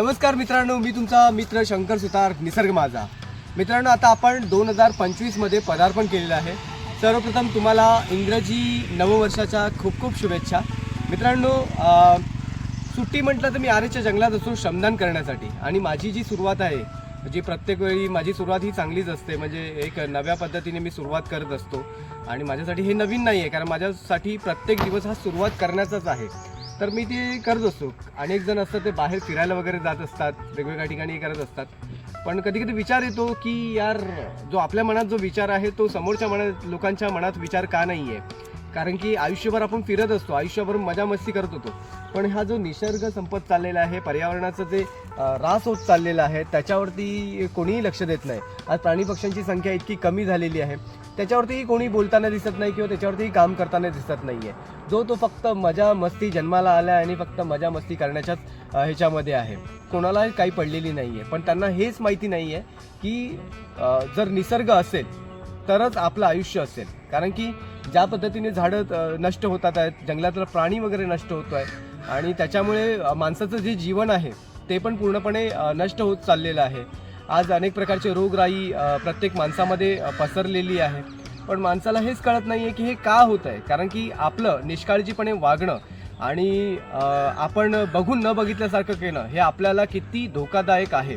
नमस्कार मित्रांनो मी तुमचा मित्र शंकर सुतार निसर्ग माझा. मित्रांनो आता आपण दोन हजार पंचवीसमध्ये पदार्पण केलेलं आहे. सर्वप्रथम तुम्हाला इंग्रजी नववर्षाच्या खूप खूप शुभेच्छा. मित्रांनो सुट्टी म्हटलं तर मी आरेच्या जंगलात असतो श्रमदान करण्यासाठी. आणि माझी जी सुरुवात आहे जी प्रत्येक वेळी माझी सुरुवात ही चांगलीच असते. म्हणजे एक नव्या पद्धतीने मी सुरुवात करत असतो. आणि माझ्यासाठी हे नवीन नाही आहे कारण माझ्यासाठी प्रत्येक दिवस हा सुरुवात करण्याचाच आहे. तर मी ते करत असतो. अनेक जण असतात ते बाहेर फिरायला वगैरे जात असतात वेगवेगळ्या ठिकाणी करत असतात. पण कधी कधी विचार येतो की यार जो आपल्या मनात जो विचार आहे तो समोरच्या मनात लोकांच्या मनात विचार का नाही आहे कारण की आयुष्यभर आपण फिरत असतो आयुष्यभर मजा मस्ती करत होतो. पण हा जो निसर्ग संपत चाललेला आहे पर्यावरणाचं जे रास ऱ्हास होत चाललेला आहे त्याच्यावरती कोणीही लक्ष देत नाही. आज प्राणी पक्ष्यांची संख्या इतकी कमी झालेली आहे. त्याच्यावरतीही कोणी बोलताना दिसत नाही किंवा त्याच्यावरतीही काम करताना दिसत नाही आहे जो तो फक्त मजा मस्ती जन्माला आला आणि फक्त मजा मस्ती करण्याच्याच ह्याच्यामध्ये आहे. कोणाला काही पडलेली नाही आहे पण त्यांना हेच माहिती नाही आहे की जर निसर्ग असेल तरच आपलं आयुष्य असेल. कारण की ज्या पद्धतीने झाडं नष्ट होतात आहेत जंगलातला प्राणी वगैरे नष्ट होतो आहे आणि त्याच्यामुळे माणसाचं जे जीवन आहे ते पण पूर्णपणे नष्ट होत चाललेलं आहे. आज अनेक प्रकारचे रोगराई प्रत्येक माणसामध्ये पसरलेली आहे. पण माणसाला हेच कळत नाही आहे की हे का होत आहे. कारण की आपलं निष्काळजीपणे वागणं आणि आपण बघून न बघितल्यासारखं केलं हे आपल्याला किती धोकादायक आहे.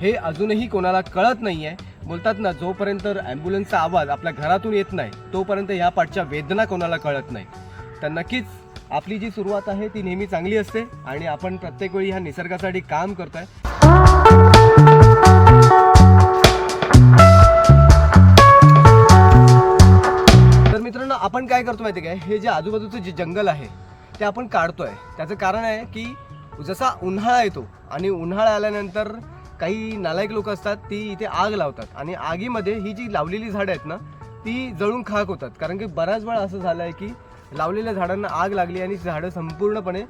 हे अजूनही कोणाला कळत नाही आहे बोलतात ना जोपर्यंत ॲम्ब्युलन्सचा आवाज आपल्या घरातून येत नाही तोपर्यंत ह्या पाठच्या वेदना कोणाला कळत नाही. तर नक्कीच आपली जी सुरुवात आहे ती नेहमी चांगली असते आणि आपण प्रत्येक वेळी ह्या निसर्गासाठी काम करतोय. करतो माहिती आहे काय? हे जे आजूबाजूचं जे जंगल आहे ते आपण काढतो आहे त्याचं कारण आहे की जसा उन्हाळा येतो आणि उन्हाळा आल्यानंतर काही नालायक लोक असतात ती इथे आग लावतात. आणि आगीमध्ये ही जी लावलेली झाडं आहेत ना ती जळून खाक होतात. कारण की बऱ्याच वेळा असं झालं आहे की लावलेल्या झाडांना आग लागली आणि झाडं संपूर्णपणे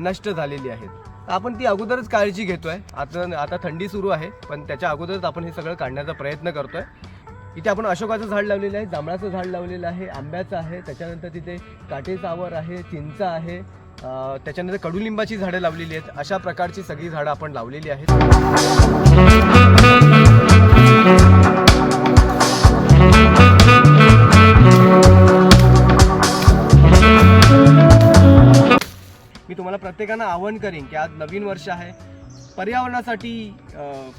नष्ट झालेली आहेत. आपण ती अगोदरच काळजी घेतो आहे आता आता थंडी सुरू आहे पण त्याच्या अगोदरच आपण हे सगळं काढण्याचा प्रयत्न करतो आहे इथे आपण अशोकाचं झाड लावलेलं आहे जांभळाचं झाड लावलेलं आहे आंब्याचं आहे त्याच्यानंतर तिथे काटेचावर आहे चिंच आहे त्याच्यानंतर कडुलिंबाची झाडं लावलेली आहेत. अशा प्रकारची सगळी झाडं आपण लावलेली आहेत. मी तुम्हाला प्रत्येकानं आवाहन करीन की आज नवीन वर्ष आहे. पर्यावरणासाठी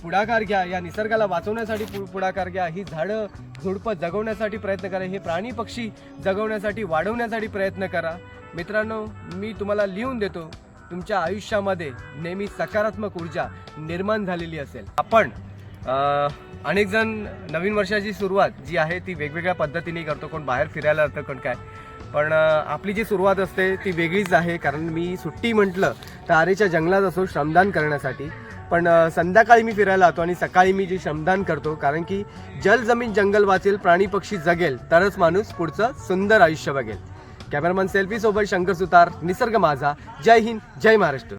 पुढाकार घ्या या निसर्गाला वाचवण्यासाठी पु- पुढाकार घ्या. ही झाडं झुडपं जगवण्यासाठी प्रयत्न करा. हे प्राणी पक्षी जगवण्यासाठी वाढवण्यासाठी प्रयत्न करा. मित्रांनो मी तुम्हाला लिहून देतो तुमच्या आयुष्यामध्ये नेहमी सकारात्मक ऊर्जा निर्माण झालेली असेल. आपण अनेक जण नवीन वर्षाची सुरुवात जी आहे ती वेगवेगळ्या पद्धतीने करतो. कोण बाहेर फिरायला जातं कोण काय. पण आपली जी सुरुवात असते ती वेगळीच आहे. कारण मी सुट्टी म्हटलं तर आरेच्या जंगलात असो श्रमदान करण्यासाठी. पण संध्याकाळी मी फिरायला जातो आणि सकाळी मी जे श्रमदान करतो कारण की जल जमीन जंगल वाचेल प्राणी पक्षी जगेल तरच माणूस पुढचं सुंदर आयुष्य बघेल. कॅमेरामन सेल्फी सोबत शंकर सुतार निसर्ग माझा. जय हिंद जय महाराष्ट्र.